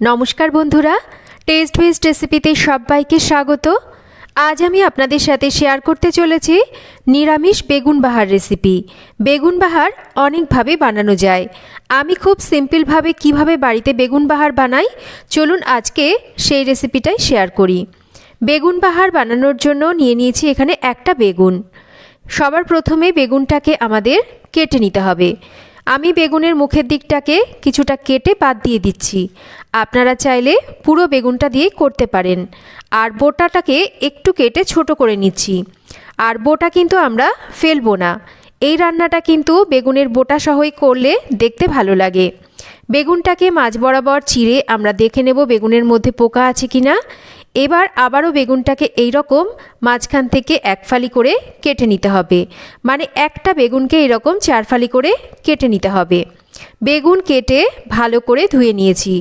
নমস্কার বন্ধুরা test best রেসিপিতে সবাইকে স্বাগত। আজ আমি আপনাদের সাথে শেয়ার করতে চলেছি নিরামিষ বেগুন বাহার রেসিপি বেগুন বাহার অনেকভাবে বানানো যায়। আমি খুব সিম্পলভাবে কীভাবে বাড়িতে বেগুন বাহার বানাই, চলুন আজকে সেই রেসিপিটাই শেয়ার করি। বেগুন বাহার বানানোর জন্য নিয়ে নিয়েছি এখানে একটা বেগুন। সবার প্রথমে বেগুনটাকে আমাদের কেটে নিতে হবে। আমি বেগুনের মুখের দিকটাকে কিছুটা কেটে বাদ দিয়ে দিচ্ছি। আপনারা চাইলে পুরো বেগুনটা দিয়ে করতে পারেন। আর বোটাটাকে একটু কেটে ছোট করে নিচ্ছি। আর বোটা কিন্তু আমরা ফেলব না। এই রান্নাটা কিন্তু বেগুনের বোটা সহই করলে দেখতে ভালো লাগে। বেগুনটাকে মাঝ বরাবর চিড়ে আমরা দেখে নেব বেগুনের মধ্যে পোকা আছে কি না এবার আবারও বেগুনটাকে এই রকম মাঝখান থেকে এক ফালি করে কেটে নিতে হবে। মানে একটা বেগুনকে এরকম চার ফালি করে কেটে নিতে হবে। বেগুন কেটে ভালো করে ধুয়ে নিয়েছি।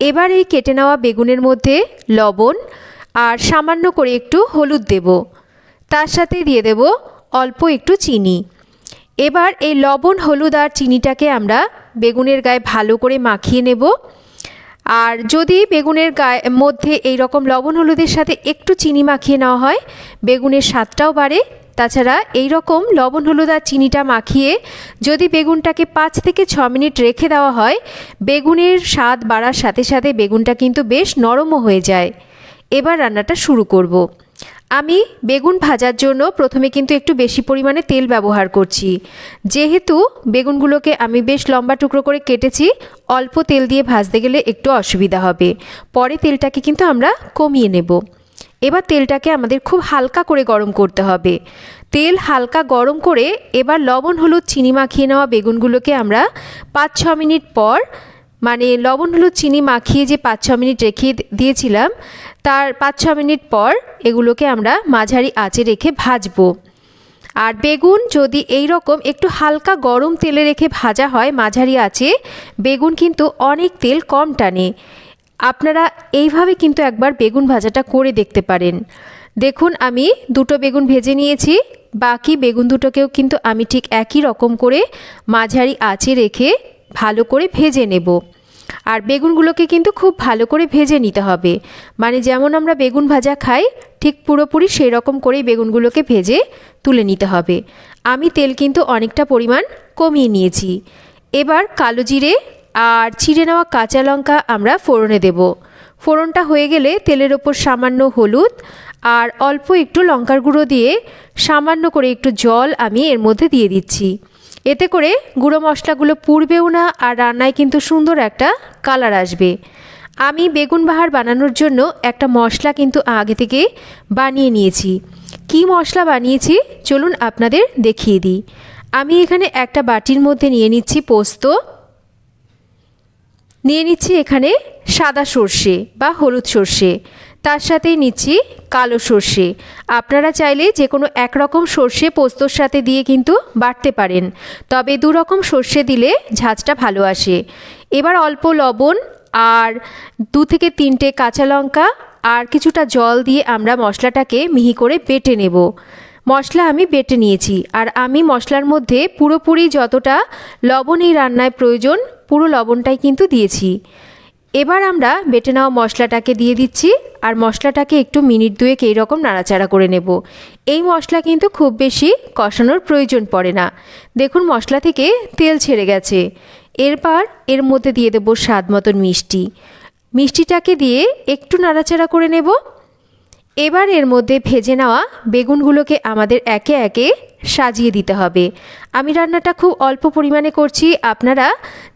এবার এই কেটে নেওয়া বেগুনের মধ্যে লবণ আর সামান্য করে একটু হলুদ দেব। তার সাথে দিয়ে দেব অল্প একটু চিনি। এবার এই লবণ, হলুদ আর চিনিটাকে আমরা বেগুনের গায়ে ভালো করে মাখিয়ে নেব। আর যদি বেগুনের গায়ে মধ্যে এই রকম লবণ হলুদের সাথে একটু চিনি মাখিয়ে নেওয়া হয়, বেগুনের স্বাদটাও বাড়ে তাছাড়া এই রকম লবণ হলুদ আর চিনিটা মাখিয়ে যদি বেগুনটাকে পাঁচ থেকে ছ মিনিট রেখে দেওয়া হয়, বেগুনের স্বাদ বাড়ার সাথে সাথে বেগুনটা কিন্তু বেশ নরমও হয়ে যায় এবার রান্নাটা শুরু করব। আমি বেগুন ভাজার জন্য প্রথমে কিন্তু একটু বেশি পরিমাণে তেল ব্যবহার করছি। যেহেতু বেগুনগুলোকে আমি বেশ লম্বা টুকরো করে কেটেছি, অল্প তেল দিয়ে ভাজতে গেলে একটু অসুবিধা হবে। পরে তেলটাকে কিন্তু আমরা কমিয়ে নেব। এবার তেলটাকে আমাদের খুব হালকা করে গরম করতে হবে। তেল হালকা গরম করে এবার লবণ, হলুদ, চিনি মাখিয়ে নেওয়া বেগুনগুলোকে আমরা পাঁচ ছ মিনিট পর মানে লবণ, হলুদ, চিনি মাখিয়ে যে পাঁচ, ছ মিনিট রেখে দিয়েছিলাম, তার পাঁচ, ছ মিনিট পর এগুলোকে আমরা মাঝারি আঁচে রেখে ভাজবো। আর বেগুন যদি এই রকম একটু হালকা গরম তেলে রেখে ভাজা হয় মাঝারি আছে বেগুন কিন্তু অনেক তেল কম টানে। আপনারা এইভাবে কিন্তু একবার বেগুন ভাজাটা করে দেখতে পারেন। দেখুন, আমি দুটো বেগুন ভেজে নিয়েছি, বাকি বেগুন দুটোকেও কিন্তু আমি ঠিক একই রকম করে মাঝারি আঁচে রেখে ভালো করে ভেজে নেব। আর বেগুনগুলোকে কিন্তু খুব ভালো করে ভেজে নিতে হবে। মানে যেমন আমরা বেগুন ভাজা খাই, ঠিক পুরোপুরি সেই রকম করেই বেগুনগুলোকে ভেজে তুলে নিতে হবে। আমি তেল কিন্তু অনেকটা পরিমাণ কমিয়ে নিয়েছি। এবার কালো জিরে আর ছিঁড়ে নেওয়া কাঁচা লঙ্কা আমরা ফোড়নে দেব। ফোড়নটা হয়ে গেলে তেলের ওপর সামান্য হলুদ আর অল্প একটু লঙ্কার গুঁড়ো দিয়ে সামান্য করে একটু জল আমি এর মধ্যে দিয়ে দিচ্ছি। এতে করে গুঁড়ো মশলাগুলো পুড়বেও না আর রান্নায় কিন্তু সুন্দর একটা কালার আসবে। আমি বেগুন বাহার বানানোর জন্য একটা মশলা কিন্তু আগে থেকে বানিয়ে নিয়েছি। কি মশলা বানিয়েছি চলুন আপনাদের দেখিয়ে দিই। আমি এখানে একটা বাটির মধ্যে নিয়ে নিচ্ছি পোস্ত। নিয়ে নিচ্ছি এখানে সাদা সর্ষে বা হলুদ সর্ষে, তার সাথেই নিচ্ছি কালো সর্ষে। আপনারা চাইলে যে কোনো একরকম সর্ষে পোস্তর সাথে দিয়ে কিন্তু বাটতে পারেন, তবে দু রকম সর্ষে দিলে ঝাঁঝটা ভালো আসে। এবার অল্প লবণ আর দু থেকে তিনটে কাঁচা লঙ্কা আর কিছুটা জল দিয়ে আমরা মশলাটাকে মিহি করে বেটে নেব। মশলা আমি বেটে নিয়েছি আর আমি মশলার মধ্যে পুরোপুরি যতটা লবণ এই রান্নায় প্রয়োজন পুরো লবণটাই কিন্তু দিয়েছি। এবার আমরা বেটে নেওয়া মশলাটাকে দিয়ে দিচ্ছি, আর মশলাটাকে একটু মিনিট দুয়েক এইরকম নাড়াচাড়া করে নেব। এই মশলা কিন্তু খুব বেশি কষানোর প্রয়োজন পড়ে না। দেখুন মশলা থেকে তেল ছেড়ে গেছে। এরপর এর মধ্যে দিয়ে দেবো স্বাদ মতন মিষ্টি। মিষ্টিটাকে দিয়ে একটু নাড়াচাড়া করে নেব এবার এর মধ্যে ভেজে নেওয়া বেগুনগুলোকে আমাদের একে একে সাজিয়ে দিতে হবে। আমি রান্নাটা খুব অল্প পরিমাণে করছি। আপনারা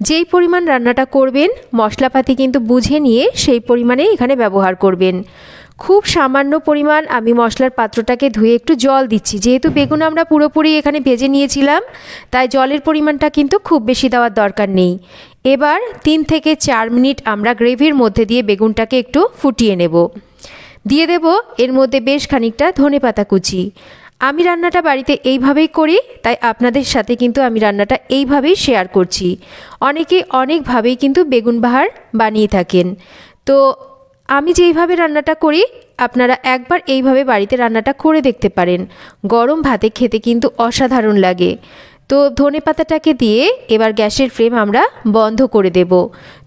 যেই পরিমাণ রান্নাটা করবেন, মশলাপাতি কিন্তু বুঝে নিয়ে সেই পরিমাণে এখানে ব্যবহার করবেন। খুব সামান্য পরিমাণ আমি মশলার পাত্রটাকে ধুয়ে একটু জল দিচ্ছি। যেহেতু বেগুন আমরা পুরোপুরি এখানে ভেজে নিয়েছিলাম, তাই জলের পরিমাণটা কিন্তু খুব বেশি দেওয়ার দরকার নেই। এবার তিন থেকে চার মিনিট আমরা গ্রেভির মধ্যে দিয়ে বেগুনটাকে একটু ফুটিয়ে নেব। দিয়ে দেব এর মধ্যে বেশ খানিকটা ধনে পাতা কুচি। আমি রান্নাটা বাড়িতে এইভাবেই করি, তাই আপনাদের সাথে কিন্তু আমি রান্নাটা এইভাবেই শেয়ার করছি। অনেকে অনেকভাবেই কিন্তু বেগুন বাহার বানিয়ে থাকেন। তো আমি যেইভাবে রান্নাটা করি, আপনারা একবার এইভাবে বাড়িতে রান্নাটা করে দেখতে পারেন। গরম ভাতে খেতে কিন্তু অসাধারণ লাগে। তো ধনে পাতাটাকে দিয়ে এবার গ্যাসের ফ্লেম আমরা বন্ধ করে দেব।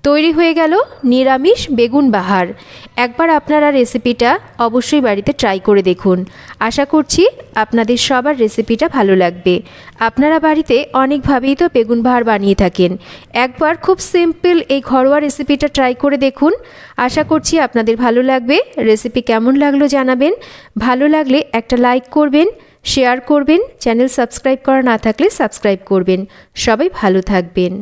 তৈরি হয়ে গেল নিরামিষ বেগুন বাহার। একবার আপনারা রেসিপিটা অবশ্যই বাড়িতে ট্রাই করে দেখুন। আশা করছি আপনাদের সবার রেসিপিটা ভালো লাগবে। আপনারা বাড়িতে অনেকভাবেই তো বেগুন বাহার বানিয়ে থাকেন। একবার খুব সিম্পল এই ঘরোয়া রেসিপিটা ট্রাই করে দেখুন। আশা করছি আপনাদের ভালো লাগবে। রেসিপি কেমন লাগল জানাবেন। ভালো লাগলে একটা লাইক করবেন। শেয়ার করবেন চ্যানেল সাবস্ক্রাইব করা না থাকলে সাবস্ক্রাইব করবেন। সবাই ভালো থাকবেন।